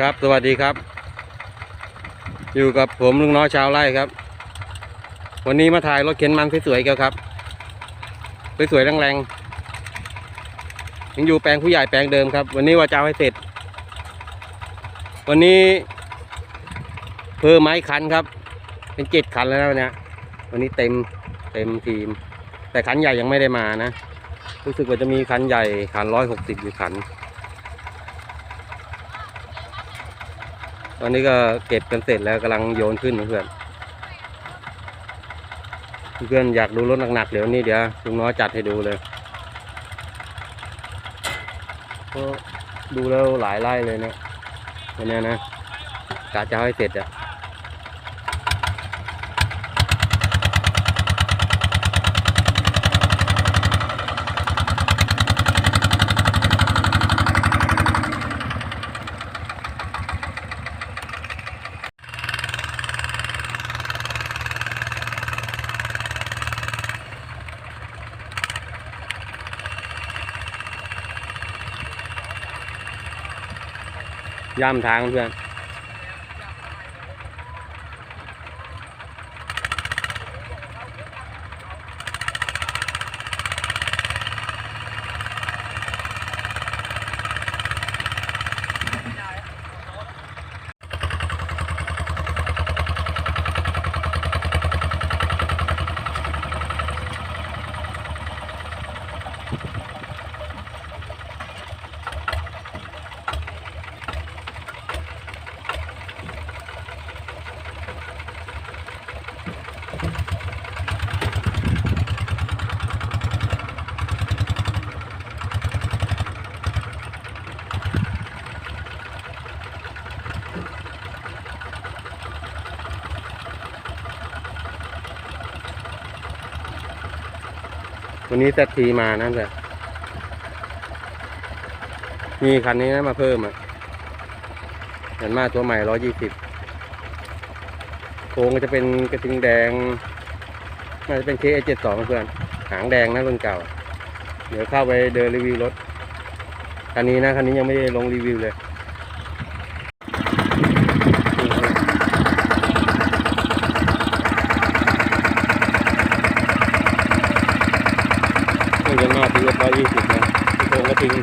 ครับสวัสดีครับ อยู่กับผมลุงน้อยชาวไร่ครับ วันนี้มาถ่ายรถเข็นมันสวยๆกันครับสวยๆแรงๆยังอยู่แปลงผู้ใหญ่แปลงเดิมครับ วันนี้ว่าจะเอาให้เสร็จ วันนี้ เพิ่มไม้คันครับ เป็นเจ็ดคันแล้วนะวันเนี้ยวันนี้เต็มเต็มทีม แต่คันใหญ่ยังไม่ได้มานะ รู้สึกว่าจะมีคันใหญ่คันร้อยหกสิบอยู่คัน ตอนนี้ก็เก็บกันเสร็จแล้วกำลังโยนขึ้นเพื่อนเพื่อนอยากดูรถหนักๆเดี๋ยวนี้เดี๋ยวลุงน้อยจัดให้ดูเลยก็ดูแล้วหลายไร่เลยนะวันเนี้ยนะกะจะให้เสร็จอะ ย่ำทางเพื่อน วันนี้เซตทีมานั่นแหละมีคันนี้นะมาเพิ่มอะเห็นมาตัวใหม่ร้อยยี่สิบโครงก็จะเป็นกระทิงแดงน่าจะเป็นเคเอเจ็ดสองเพื่อนหางแดงนะรุ่นเก่า เดี๋ยวเข้าไปเดินรีวิวรถคันนี้นะคันนี้ยังไม่ได้ลงรีวิวเลย นี่เป็นมาปี ร้อยยี่สิบนะที่โครงกระทิง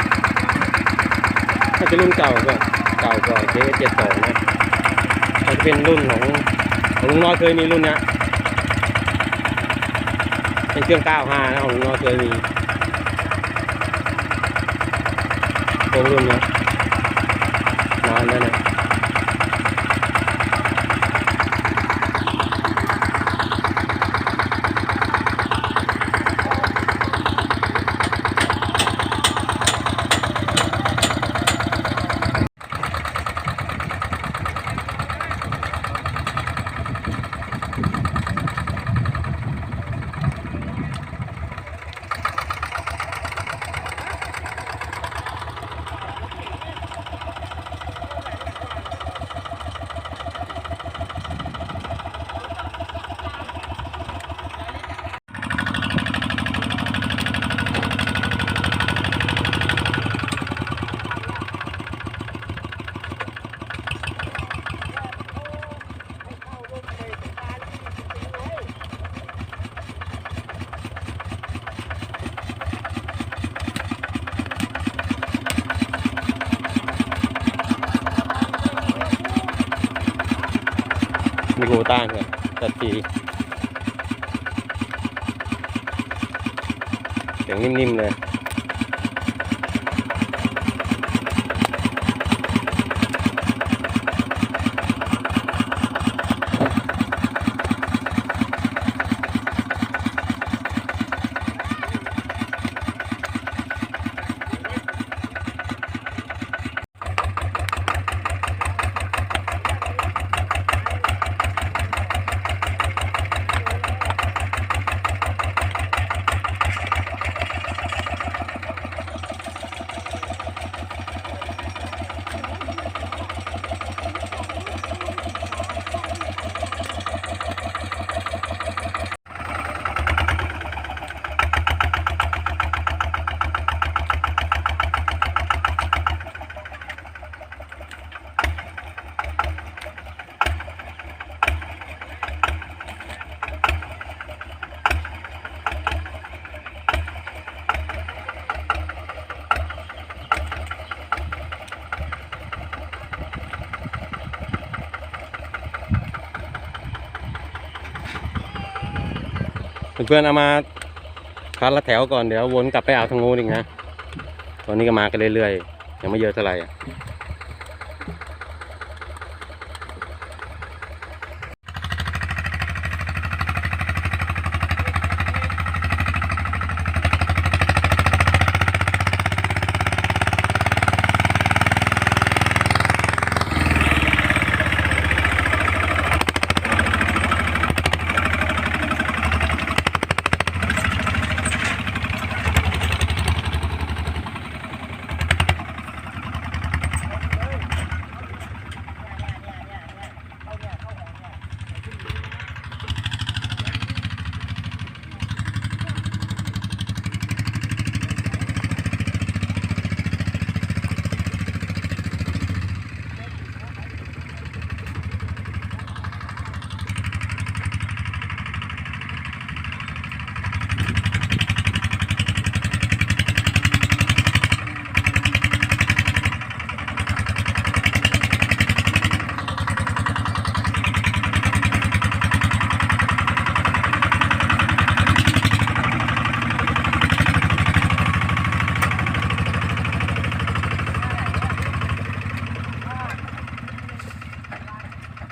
น่าจะรุ่นเก่าก็เก่ากว่าเคเจ็ดสองนะมันจะเป็นรุ่นของของลุงน้อยเคยมีรุ่นเนี้ยเป็นเครื่องเก้าห้านะของลุงน้อยเคยมีโครงรุ่นเนี้ยนานแล้วนะ มีโคต้าเนี่ย เพื่อนๆเอามาคัดละแถวก่อนเดี๋ยววนกลับไปเอาทางงูนอีกนะ ตอนนี้ก็มากันเรื่อยๆ ยังไม่เยอะเท่าไหร่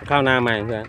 ข้าวหน้าใหม่เพื่อน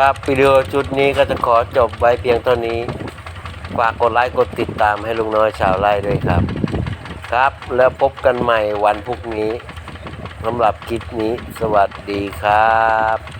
ครับวิดีโอชุดนี้ก็จะขอจบไว้เพียงเท่านี้ ฝากกดไลค์กดติดตามให้ลุงน้อยชาวไร่ด้วยครับ ครับแล้วพบกันใหม่วันพรุ่งนี้สำหรับคลิปนี้ สวัสดีครับ